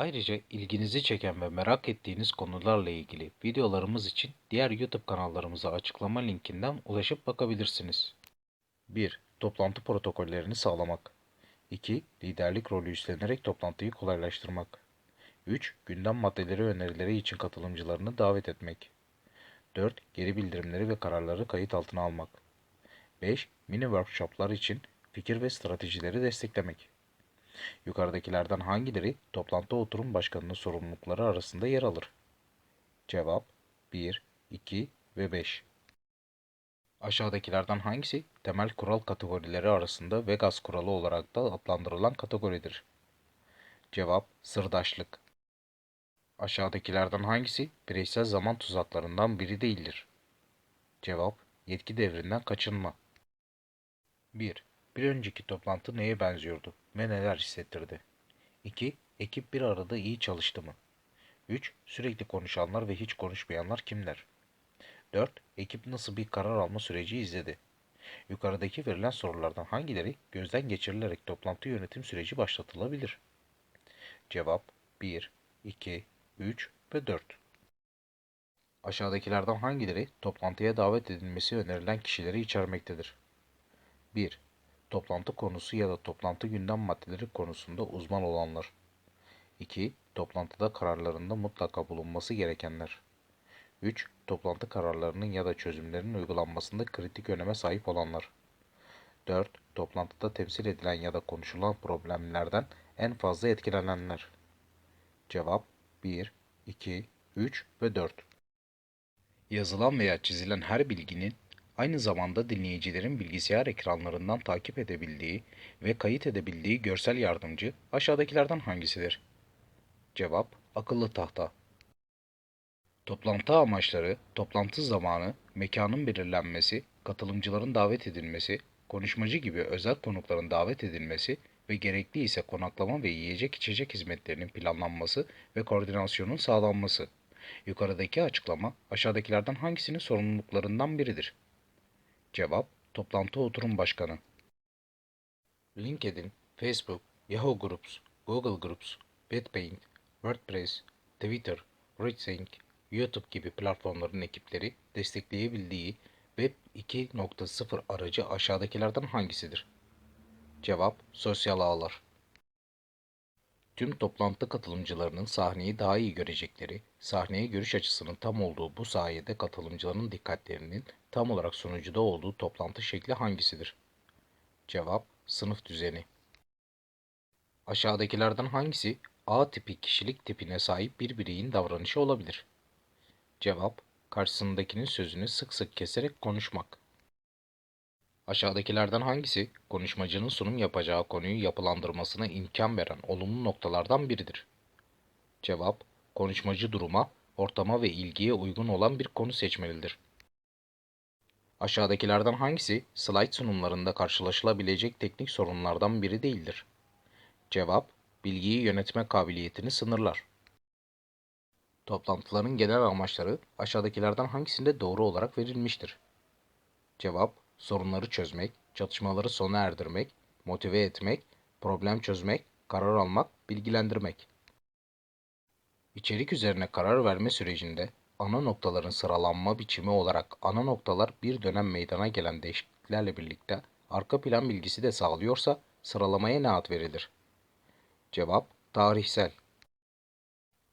Ayrıca ilginizi çeken ve merak ettiğiniz konularla ilgili videolarımız için diğer YouTube kanallarımıza açıklama linkinden ulaşıp bakabilirsiniz. 1. Toplantı protokollerini sağlamak. 2. Liderlik rolü üstlenerek toplantıyı kolaylaştırmak. 3. Gündem maddeleri önerileri için katılımcılarını davet etmek. 4. Geri bildirimleri ve kararları kayıt altına almak. 5. Mini workshoplar için fikir ve stratejileri desteklemek. Yukarıdakilerden hangileri toplantı oturum başkanının sorumlulukları arasında yer alır? Cevap 1, 2 ve 5. Aşağıdakilerden hangisi temel kural kategorileri arasında Vegas kuralı olarak da adlandırılan kategoridir? Cevap sırdaşlık. Aşağıdakilerden hangisi bireysel zaman tuzaklarından biri değildir? Cevap yetki devrinden kaçınma. 1. Bir önceki toplantı neye benziyordu ve neler hissettirdi? 2. Ekip bir arada iyi çalıştı mı? 3. Sürekli konuşanlar ve hiç konuşmayanlar kimler? 4. Ekip nasıl bir karar alma süreci izledi? Yukarıdaki verilen sorulardan hangileri gözden geçirilerek toplantı yönetim süreci başlatılabilir? Cevap 1, 2, 3 ve 4. Aşağıdakilerden hangileri toplantıya davet edilmesi önerilen kişileri içermektedir? 1. Toplantı konusu ya da toplantı gündem maddeleri konusunda uzman olanlar. 2. Toplantıda kararlarında mutlaka bulunması gerekenler. 3. Toplantı kararlarının ya da çözümlerinin uygulanmasında kritik öneme sahip olanlar. 4. Toplantıda temsil edilen ya da konuşulan problemlerden en fazla etkilenenler. Cevap 1, 2, 3 ve 4. Yazılan veya çizilen her bilginin aynı zamanda dinleyicilerin bilgisayar ekranlarından takip edebildiği ve kayıt edebildiği görsel yardımcı aşağıdakilerden hangisidir? Cevap akıllı tahta. Toplantı amaçları, toplantı zamanı, mekanın belirlenmesi, katılımcıların davet edilmesi, konuşmacı gibi özel konukların davet edilmesi ve gerekli ise konaklama ve yiyecek içecek hizmetlerinin planlanması ve koordinasyonun sağlanması. Yukarıdaki açıklama aşağıdakilerden hangisinin sorumluluklarından biridir? Cevap, toplantı oturum başkanı. LinkedIn, Facebook, Yahoo Groups, Google Groups, BitPaint, WordPress, Twitter, ReachSync, YouTube gibi platformların ekipleri destekleyebildiği Web 2.0 aracı aşağıdakilerden hangisidir? Cevap, sosyal ağlar. Tüm toplantı katılımcılarının sahneyi daha iyi görecekleri, sahneye görüş açısının tam olduğu bu sayede katılımcıların dikkatlerinin tam olarak sunucuda olduğu toplantı şekli hangisidir? Cevap, sınıf düzeni. Aşağıdakilerden hangisi A tipi kişilik tipine sahip bir bireyin davranışı olabilir? Cevap, karşısındakinin sözünü sık sık keserek konuşmak. Aşağıdakilerden hangisi konuşmacının sunum yapacağı konuyu yapılandırmasına imkan veren olumlu noktalardan biridir? Cevap, konuşmacı duruma, ortama ve ilgiye uygun olan bir konu seçmelidir. Aşağıdakilerden hangisi slayt sunumlarında karşılaşılabilecek teknik sorunlardan biri değildir? Cevap, bilgiyi yönetme kabiliyetini sınırlar. Toplantıların genel amaçları aşağıdakilerden hangisinde doğru olarak verilmiştir? Cevap, sorunları çözmek, çatışmaları sona erdirmek, motive etmek, problem çözmek, karar almak, bilgilendirmek. İçerik üzerine karar verme sürecinde ana noktaların sıralanma biçimi olarak ana noktalar bir dönem meydana gelen değişikliklerle birlikte arka plan bilgisi de sağlıyorsa sıralamaya ne ad verilir? Cevap, tarihsel.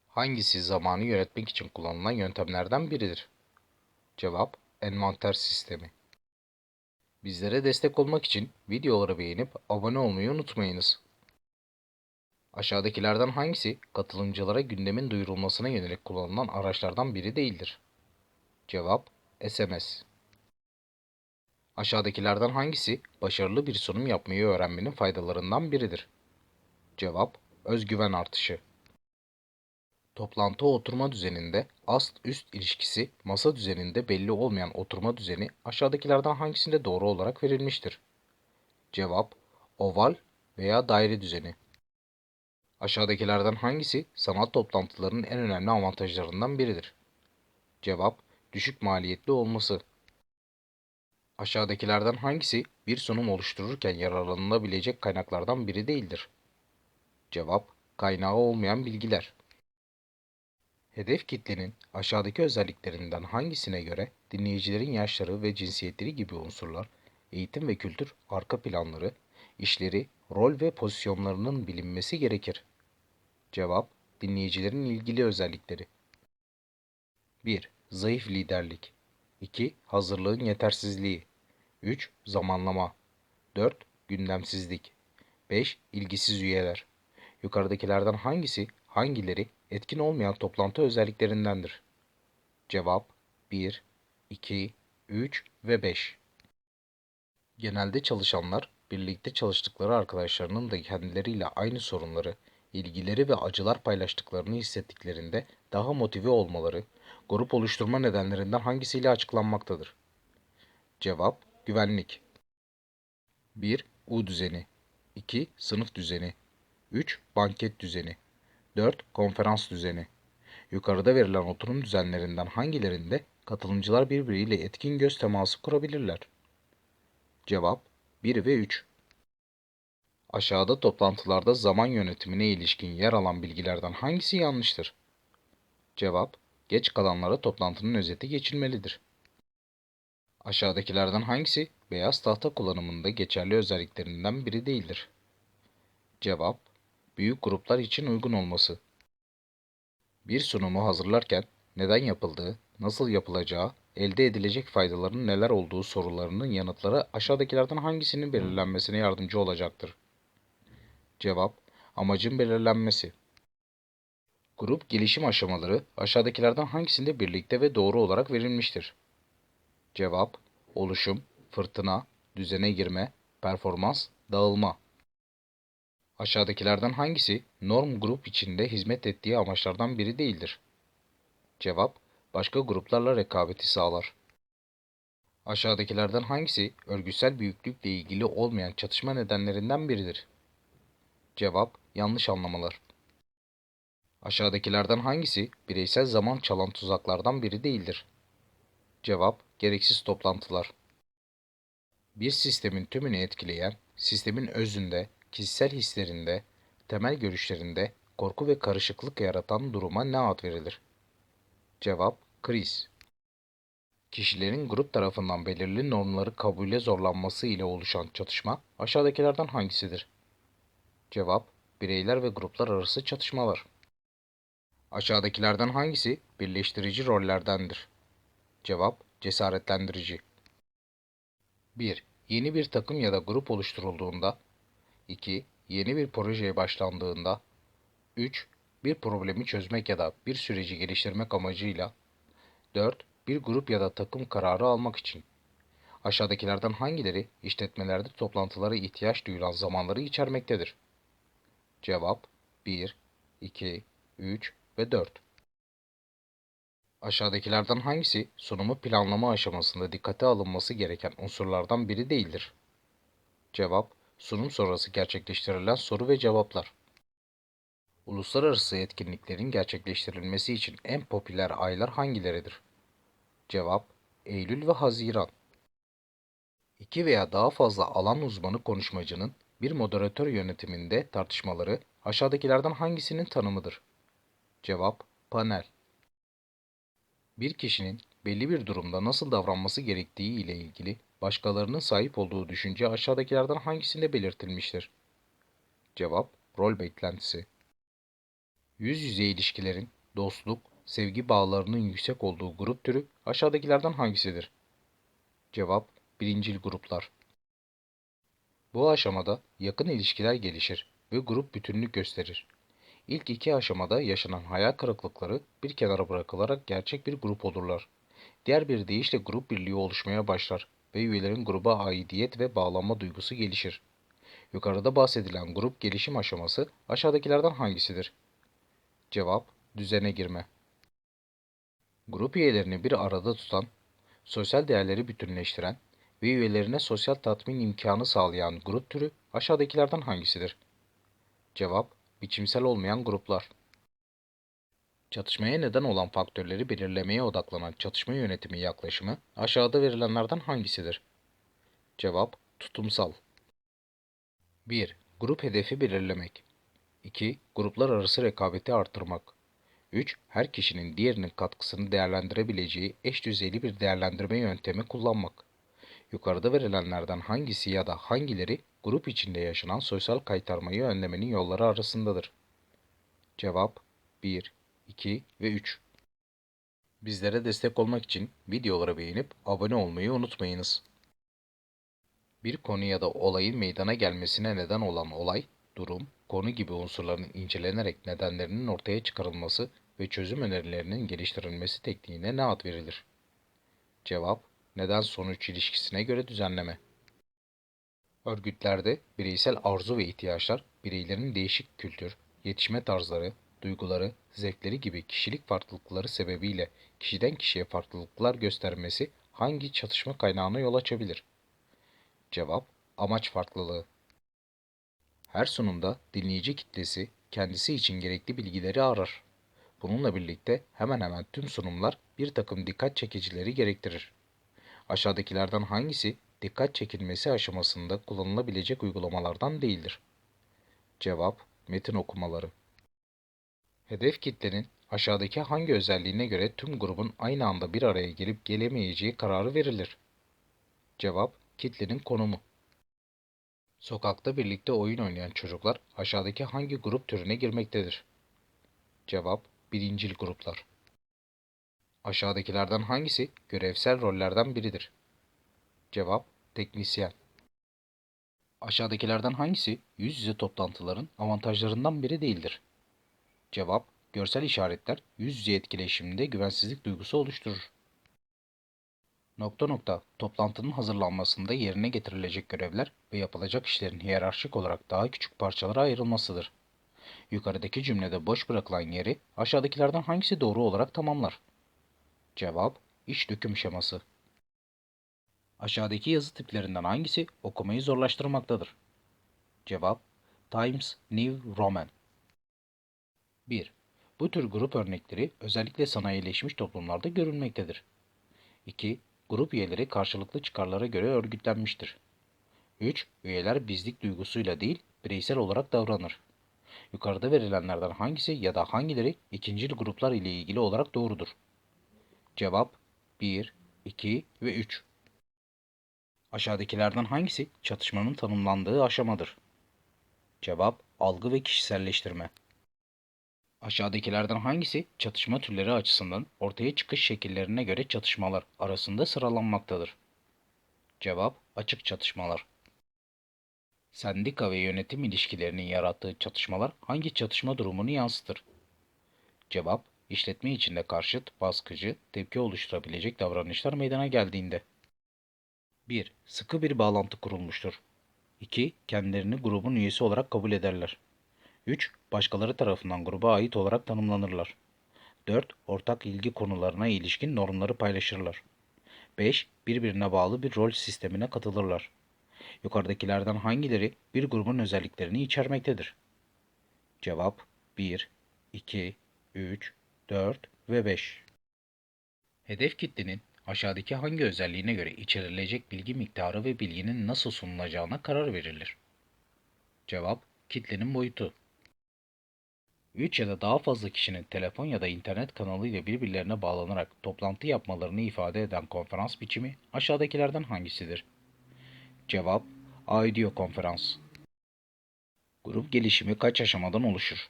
Hangisi zamanı yönetmek için kullanılan yöntemlerden biridir? Cevap, envanter sistemi. Bizlere destek olmak için videoları beğenip abone olmayı unutmayınız. Aşağıdakilerden hangisi katılımcılara gündemin duyurulmasına yönelik kullanılan araçlardan biri değildir? Cevap SMS. Aşağıdakilerden hangisi başarılı bir sunum yapmayı öğrenmenin faydalarından biridir? Cevap özgüven artışı. Toplantı oturma düzeninde ast-üst ilişkisi masa düzeninde belli olmayan oturma düzeni aşağıdakilerden hangisinde doğru olarak verilmiştir? Cevap oval veya daire düzeni. Aşağıdakilerden hangisi sanat toplantılarının en önemli avantajlarından biridir? Cevap düşük maliyetli olması. Aşağıdakilerden hangisi bir sunum oluştururken yararlanılabilecek kaynaklardan biri değildir? Cevap kaynağı olmayan bilgiler. Hedef kitlenin aşağıdaki özelliklerinden hangisine göre dinleyicilerin yaşları ve cinsiyetleri gibi unsurlar, eğitim ve kültür arka planları, işleri, rol ve pozisyonlarının bilinmesi gerekir? Cevap dinleyicilerin ilgili özellikleri. 1. Zayıf liderlik 2. Hazırlığın yetersizliği 3. Zamanlama 4. Gündemsizlik 5. İlgisiz üyeler Yukarıdakilerden hangisi, hangileri etkin olmayan toplantı özelliklerindendir? Cevap 1, 2, 3 ve 5. Genelde çalışanlar birlikte çalıştıkları arkadaşlarının da kendileriyle aynı sorunları, ilgileri ve acılar paylaştıklarını hissettiklerinde daha motive olmaları, grup oluşturma nedenlerinden hangisiyle açıklanmaktadır? Cevap güvenlik. 1. U düzeni 2. Sınıf düzeni 3. Banket düzeni 4. Konferans düzeni Yukarıda verilen oturum düzenlerinden hangilerinde katılımcılar birbiriyle etkin göz teması kurabilirler? Cevap 1 ve 3. Aşağıda toplantılarda zaman yönetimine ilişkin yer alan bilgilerden hangisi yanlıştır? Cevap Geç kalanlara toplantının özeti geçilmelidir. Aşağıdakilerden hangisi beyaz tahta kullanımında geçerli özelliklerinden biri değildir? Cevap Büyük gruplar için uygun olması. Bir sunumu hazırlarken neden yapıldığı, nasıl yapılacağı, elde edilecek faydaların neler olduğu sorularının yanıtları aşağıdakilerden hangisinin belirlenmesine yardımcı olacaktır? Cevap Amacın belirlenmesi. Grup gelişim aşamaları aşağıdakilerden hangisinde birlikte ve doğru olarak verilmiştir? Cevap Oluşum, fırtına, düzene girme, performans, dağılma. Aşağıdakilerden hangisi norm grup içinde hizmet ettiği amaçlardan biri değildir? Cevap Başka gruplarla rekabeti sağlar. Aşağıdakilerden hangisi örgütsel büyüklükle ilgili olmayan çatışma nedenlerinden biridir? Cevap Yanlış anlamalar. Aşağıdakilerden hangisi bireysel zaman çalan tuzaklardan biri değildir? Cevap Gereksiz toplantılar. Bir sistemin tümünü etkileyen, sistemin özünde, kişisel hislerinde, temel görüşlerinde korku ve karışıklık yaratan duruma ne ad verilir? Cevap kriz. Kişilerin grup tarafından belirli normları kabule zorlanması ile oluşan çatışma aşağıdakilerden hangisidir? Cevap bireyler ve gruplar arası çatışmalar. Aşağıdakilerden hangisi birleştirici rollerdendir? Cevap cesaretlendirici. 1. Yeni bir takım ya da grup oluşturulduğunda 2. Yeni bir projeye başlandığında 3. Bir problemi çözmek ya da bir süreci geliştirmek amacıyla 4. Bir grup ya da takım kararı almak için Aşağıdakilerden hangileri işletmelerde toplantılara ihtiyaç duyulan zamanları içermektedir? Cevap 1, 2, 3 ve 4. Aşağıdakilerden hangisi sunumu planlama aşamasında dikkate alınması gereken unsurlardan biri değildir? Cevap sunum sonrası gerçekleştirilen soru ve cevaplar. Uluslararası etkinliklerin gerçekleştirilmesi için en popüler aylar hangileridir? Cevap Eylül ve Haziran. İki veya daha fazla alan uzmanı konuşmacının bir moderatör yönetiminde tartışmaları aşağıdakilerden hangisinin tanımıdır? Cevap panel. Bir kişinin belli bir durumda nasıl davranması gerektiği ile ilgili başkalarının sahip olduğu düşünce aşağıdakilerden hangisinde belirtilmiştir? Cevap, rol beklentisi. Yüz yüze ilişkilerin, dostluk, sevgi bağlarının yüksek olduğu grup türü aşağıdakilerden hangisidir? Cevap, birincil gruplar. Bu aşamada yakın ilişkiler gelişir ve grup bütünlük gösterir. İlk iki aşamada yaşanan hayal kırıklıkları bir kenara bırakılarak gerçek bir grup olurlar. Diğer bir deyişle grup birliği oluşmaya başlar ve üyelerin gruba aidiyet ve bağlanma duygusu gelişir. Yukarıda bahsedilen grup gelişim aşaması aşağıdakilerden hangisidir? Cevap Düzene girme. Grup üyelerini bir arada tutan, sosyal değerleri bütünleştiren ve üyelerine sosyal tatmin imkanı sağlayan grup türü aşağıdakilerden hangisidir? Cevap, biçimsel olmayan gruplar. Çatışmaya neden olan faktörleri belirlemeye odaklanan çatışma yönetimi yaklaşımı aşağıda verilenlerden hangisidir? Cevap, tutumsal. 1. Grup hedefi belirlemek. 2. Gruplar arası rekabeti artırmak. 3. Her kişinin diğerinin katkısını değerlendirebileceği eş düzeyli bir değerlendirme yöntemi kullanmak. Yukarıda verilenlerden hangisi ya da hangileri grup içinde yaşanan sosyal kaytarmayı önlemenin yolları arasındadır? Cevap 1, 2 ve 3. Bizlere destek olmak için videoları beğenip abone olmayı unutmayınız. Bir konu ya da olayın meydana gelmesine neden olan olay, durum, konu gibi unsurların incelenerek nedenlerinin ortaya çıkarılması ve çözüm önerilerinin geliştirilmesi tekniğine ne ad verilir? Cevap, neden-sonuç ilişkisine göre düzenleme. Örgütlerde bireysel arzu ve ihtiyaçlar, bireylerin değişik kültür, yetişme tarzları, duyguları, zevkleri gibi kişilik farklılıkları sebebiyle kişiden kişiye farklılıklar göstermesi hangi çatışma kaynağına yol açabilir? Cevap, amaç farklılığı. Her sunumda dinleyici kitlesi kendisi için gerekli bilgileri arar. Bununla birlikte hemen hemen tüm sunumlar bir takım dikkat çekicileri gerektirir. Aşağıdakilerden hangisi dikkat çekilmesi aşamasında kullanılabilecek uygulamalardan değildir? Cevap, metin okumaları. Hedef kitlenin aşağıdaki hangi özelliğine göre tüm grubun aynı anda bir araya gelip gelemeyeceği kararı verilir? Cevap, kitlenin konumu. Sokakta birlikte oyun oynayan çocuklar aşağıdaki hangi grup türüne girmektedir? Cevap, birincil gruplar. Aşağıdakilerden hangisi görevsel rollerden biridir? Cevap, teknisyen. Aşağıdakilerden hangisi yüz yüze toplantıların avantajlarından biri değildir? Cevap, görsel işaretler yüz yüze etkileşiminde güvensizlik duygusu oluşturur. Nokta nokta toplantının hazırlanmasında yerine getirilecek görevler ve yapılacak işlerin hiyerarşik olarak daha küçük parçalara ayrılmasıdır. Yukarıdaki cümlede boş bırakılan yeri aşağıdakilerden hangisi doğru olarak tamamlar? Cevap, iş döküm şeması. Aşağıdaki yazı tiplerinden hangisi okumayı zorlaştırmaktadır? Cevap, Times New Roman. 1. Bu tür grup örnekleri özellikle sanayileşmiş toplumlarda görülmektedir. 2. Grup üyeleri karşılıklı çıkarlara göre örgütlenmiştir. 3. Üyeler bizlik duygusuyla değil, bireysel olarak davranır. Yukarıda verilenlerden hangisi ya da hangileri ikincil gruplar ile ilgili olarak doğrudur? Cevap 1, 2 ve 3. Aşağıdakilerden hangisi çatışmanın tanımlandığı aşamadır? Cevap algı ve kişiselleştirme. Aşağıdakilerden hangisi çatışma türleri açısından ortaya çıkış şekillerine göre çatışmalar arasında sıralanmaktadır? Cevap açık çatışmalar. Sendika ve yönetim ilişkilerinin yarattığı çatışmalar hangi çatışma durumunu yansıtır? Cevap işletme içinde karşıt, baskıcı, tepki oluşturabilecek davranışlar meydana geldiğinde. 1. Sıkı bir bağlantı kurulmuştur. 2. Kendilerini grubun üyesi olarak kabul ederler. 3. Başkaları tarafından gruba ait olarak tanımlanırlar. 4. Ortak ilgi konularına ilişkin normları paylaşırlar. 5. Birbirine bağlı bir rol sistemine katılırlar. Yukarıdakilerden hangileri bir grubun özelliklerini içermektedir? Cevap 1, 2, 3, 4 ve 5. Hedef kitlenin aşağıdaki hangi özelliğine göre içerilecek bilgi miktarı ve bilginin nasıl sunulacağına karar verilir? Cevap kitlenin boyutu. 3 ya da daha fazla kişinin telefon ya da internet kanalıyla birbirlerine bağlanarak toplantı yapmalarını ifade eden konferans biçimi aşağıdakilerden hangisidir? Cevap Audio konferans. Grup gelişimi kaç aşamadan oluşur?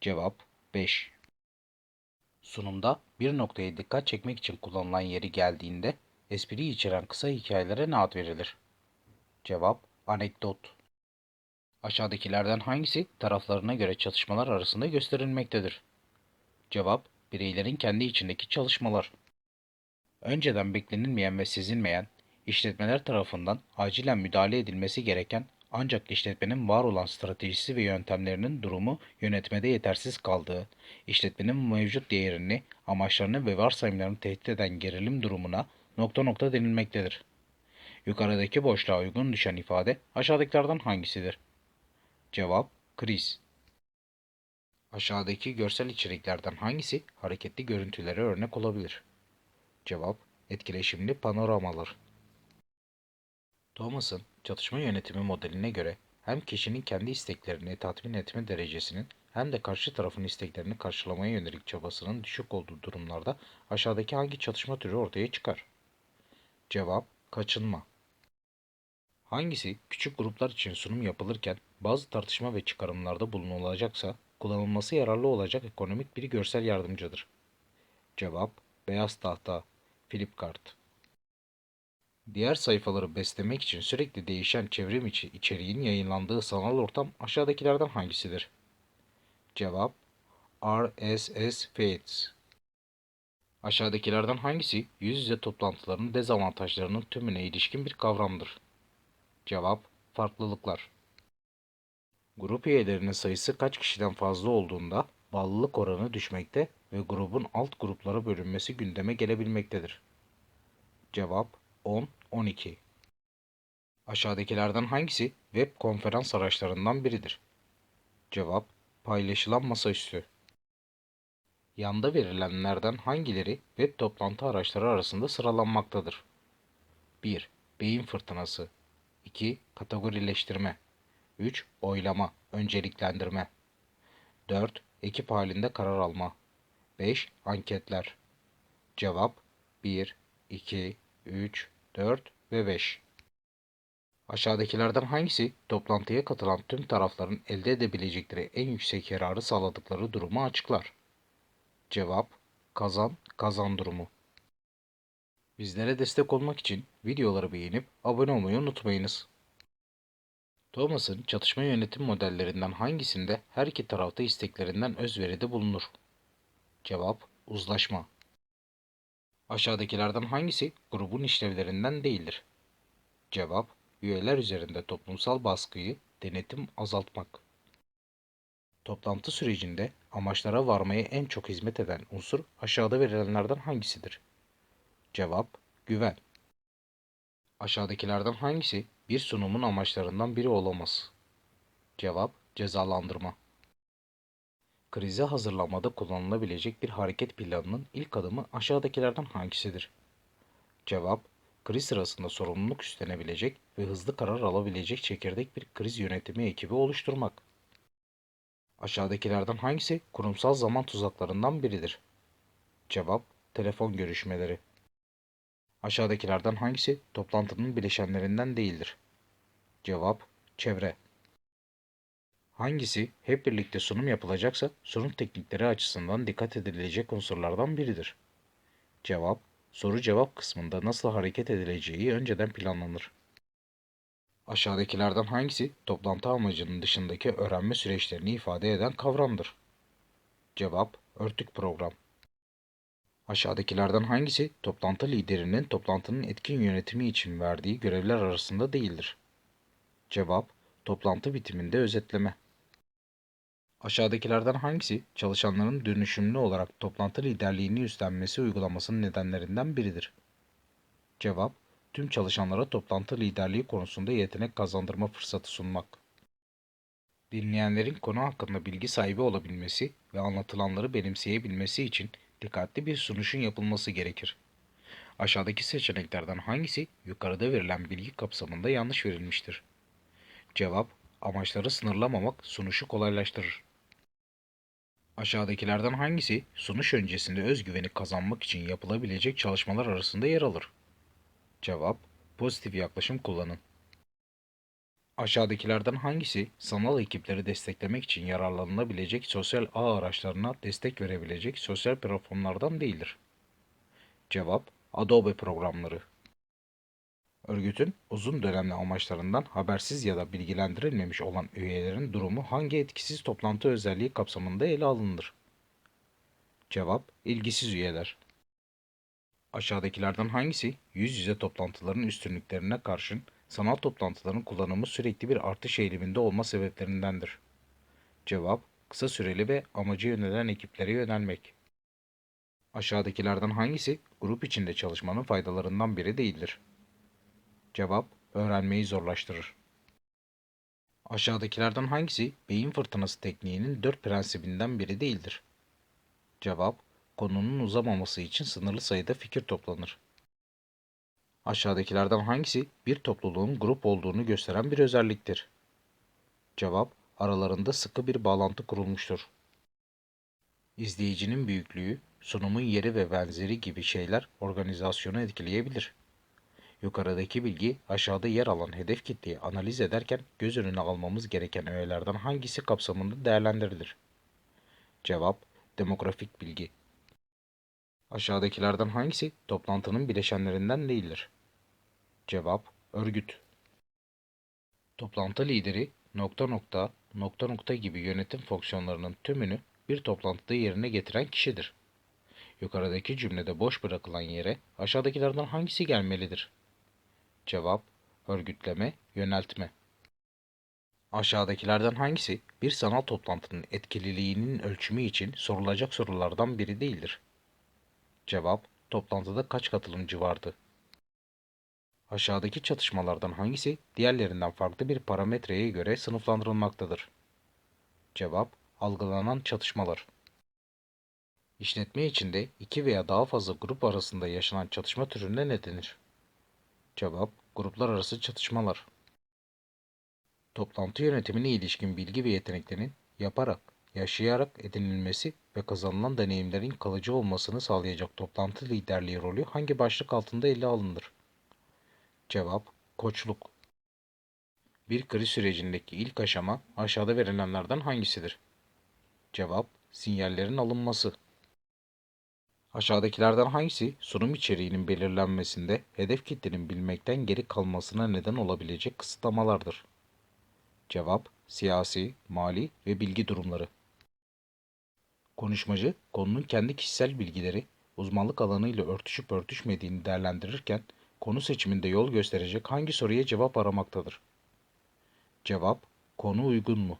Cevap 5. Sunumda bir noktaya dikkat çekmek için kullanılan yeri geldiğinde espri içeren kısa hikayelere ne ad verilir? Cevap anekdot. Aşağıdakilerden hangisi taraflarına göre çatışmalar arasında gösterilmektedir? Cevap bireylerin kendi içindeki çalışmalar. Önceden beklenilmeyen ve sezinmeyen işletmeler tarafından acilen müdahale edilmesi gereken Ancak işletmenin var olan stratejisi ve yöntemlerinin durumu yönetmede yetersiz kaldığı, işletmenin mevcut değerini, amaçlarını ve varsayımlarını tehdit eden gerilim durumuna nokta nokta denilmektedir. Yukarıdaki boşluğa uygun düşen ifade aşağıdakilerden hangisidir? Cevap kriz. Aşağıdaki görsel içeriklerden hangisi hareketli görüntülere örnek olabilir? Cevap etkileşimli panoramalar. Thomas'ın çatışma yönetimi modeline göre hem kişinin kendi isteklerini tatmin etme derecesinin hem de karşı tarafın isteklerini karşılamaya yönelik çabasının düşük olduğu durumlarda aşağıdaki hangi çatışma türü ortaya çıkar? Cevap kaçınma. Hangisi küçük gruplar için sunum yapılırken bazı tartışma ve çıkarımlarda bulunulacaksa kullanılması yararlı olacak ekonomik bir görsel yardımcıdır? Cevap beyaz tahta, Flipkart. Diğer sayfaları beslemek için sürekli değişen çevrim içi içeriğin yayınlandığı sanal ortam aşağıdakilerden hangisidir? Cevap RSS Feeds. Aşağıdakilerden hangisi yüz yüze toplantıların dezavantajlarının tümüne ilişkin bir kavramdır? Cevap farklılıklar. Grup üyelerinin sayısı kaç kişiden fazla olduğunda bağlılık oranı düşmekte ve grubun alt gruplara bölünmesi gündeme gelebilmektedir. Cevap 10, 12. Aşağıdakilerden hangisi web konferans araçlarından biridir? Cevap paylaşılan masaüstü. Yanda verilenlerden hangileri web toplantı araçları arasında sıralanmaktadır? 1. Beyin fırtınası 2. Kategorileştirme 3. Oylama, önceliklendirme 4. Ekip halinde karar alma 5. Anketler Cevap 1, 2, 3, 4 ve 5. Aşağıdakilerden hangisi toplantıya katılan tüm tarafların elde edebilecekleri en yüksek yararı sağladıkları durumu açıklar? Cevap kazan kazan durumu. Bizlere destek olmak için videoları beğenip abone olmayı unutmayınız. Thomas'ın çatışma yönetim modellerinden hangisinde her iki tarafta isteklerinden özveride bulunur? Cevap uzlaşma. Aşağıdakilerden hangisi grubun işlevlerinden değildir? Cevap üyeler üzerinde toplumsal baskıyı denetim azaltmak. Toplantı sürecinde amaçlara varmaya en çok hizmet eden unsur aşağıda verilenlerden hangisidir? Cevap güven. Aşağıdakilerden hangisi bir sunumun amaçlarından biri olamaz? Cevap cezalandırma. Krize hazırlanmada kullanılabilecek bir hareket planının ilk adımı aşağıdakilerden hangisidir? Cevap kriz sırasında sorumluluk üstlenebilecek ve hızlı karar alabilecek çekirdek bir kriz yönetimi ekibi oluşturmak. Aşağıdakilerden hangisi kurumsal zaman tuzaklarından biridir? Cevap telefon görüşmeleri. Aşağıdakilerden hangisi toplantının bileşenlerinden değildir? Cevap çevre. Hangisi hep birlikte sunum yapılacaksa sunum teknikleri açısından dikkat edilecek unsurlardan biridir? Cevap soru cevap kısmında nasıl hareket edileceği önceden planlanır. Aşağıdakilerden hangisi toplantı amacının dışındaki öğrenme süreçlerini ifade eden kavramdır? Cevap örtük program. Aşağıdakilerden hangisi toplantı liderinin toplantının etkin yönetimi için verdiği görevler arasında değildir? Cevap toplantı bitiminde özetleme. Aşağıdakilerden hangisi çalışanların dönüşümlü olarak toplantı liderliğini üstlenmesi uygulamasının nedenlerinden biridir? Cevap tüm çalışanlara toplantı liderliği konusunda yetenek kazandırma fırsatı sunmak. Dinleyenlerin konu hakkında bilgi sahibi olabilmesi ve anlatılanları benimseyebilmesi için dikkatli bir sunuşun yapılması gerekir. Aşağıdaki seçeneklerden hangisi yukarıda verilen bilgi kapsamında yanlış verilmiştir? Cevap, amaçları sınırlamamak sunuşu kolaylaştırır. Aşağıdakilerden hangisi sunuş öncesinde özgüveni kazanmak için yapılabilecek çalışmalar arasında yer alır? Cevap, pozitif yaklaşım kullanın. Aşağıdakilerden hangisi sanal ekipleri desteklemek için yararlanılabilecek sosyal ağ araçlarına destek verebilecek sosyal platformlardan değildir? Cevap, Adobe programları. Örgütün uzun dönemli amaçlarından habersiz ya da bilgilendirilmemiş olan üyelerin durumu hangi etkisiz toplantı özelliği kapsamında ele alınır? Cevap, ilgisiz üyeler. Aşağıdakilerden hangisi yüz yüze toplantıların üstünlüklerine karşın sanal toplantıların kullanımı sürekli bir artış eğiliminde olma sebeplerindendir? Cevap, kısa süreli ve amacı yönelen ekiplere yönelmek. Aşağıdakilerden hangisi grup içinde çalışmanın faydalarından biri değildir? Cevap, öğrenmeyi zorlaştırır. Aşağıdakilerden hangisi beyin fırtınası tekniğinin dört prensibinden biri değildir? Cevap, konunun uzamaması için sınırlı sayıda fikir toplanır. Aşağıdakilerden hangisi bir topluluğun grup olduğunu gösteren bir özelliktir? Cevap, aralarında sıkı bir bağlantı kurulmuştur. İzleyicinin büyüklüğü, sunumun yeri ve benzeri gibi şeyler organizasyonu etkileyebilir. Yukarıdaki bilgi aşağıda yer alan hedef kitleyi analiz ederken göz önüne almamız gereken öğelerden hangisi kapsamında değerlendirilir? Cevap, demografik bilgi. Aşağıdakilerden hangisi toplantının bileşenlerinden değildir? Cevap, örgüt. Toplantı lideri nokta nokta nokta nokta gibi yönetim fonksiyonlarının tümünü bir toplantıda yerine getiren kişidir. Yukarıdaki cümlede boş bırakılan yere aşağıdakilerden hangisi gelmelidir? Cevap, örgütleme, yöneltme. Aşağıdakilerden hangisi bir sanal toplantının etkililiğinin ölçümü için sorulacak sorulardan biri değildir? Cevap, toplantıda kaç katılımcı vardı? Aşağıdaki çatışmalardan hangisi diğerlerinden farklı bir parametreye göre sınıflandırılmaktadır? Cevap, algılanan çatışmalar. İşletme içinde iki veya daha fazla grup arasında yaşanan çatışma türüne ne denir? Cevap, gruplar arası çatışmalar. Toplantı yönetimine ilişkin bilgi ve yeteneklerin yaparak, yaşayarak edinilmesi ve kazanılan deneyimlerin kalıcı olmasını sağlayacak toplantı liderliği rolü hangi başlık altında ele alınır? Cevap, koçluk. Bir kriz sürecindeki ilk aşama aşağıda verilenlerden hangisidir? Cevap, sinyallerin alınması. Aşağıdakilerden hangisi sunum içeriğinin belirlenmesinde hedef kitlenin bilmekten geri kalmasına neden olabilecek kısıtlamalardır? Cevap, siyasi, mali ve bilgi durumları. Konuşmacı, konunun kendi kişisel bilgileri, uzmanlık alanıyla örtüşüp örtüşmediğini değerlendirirken, konu seçiminde yol gösterecek hangi soruya cevap aramaktadır? Cevap, konu uygun mu?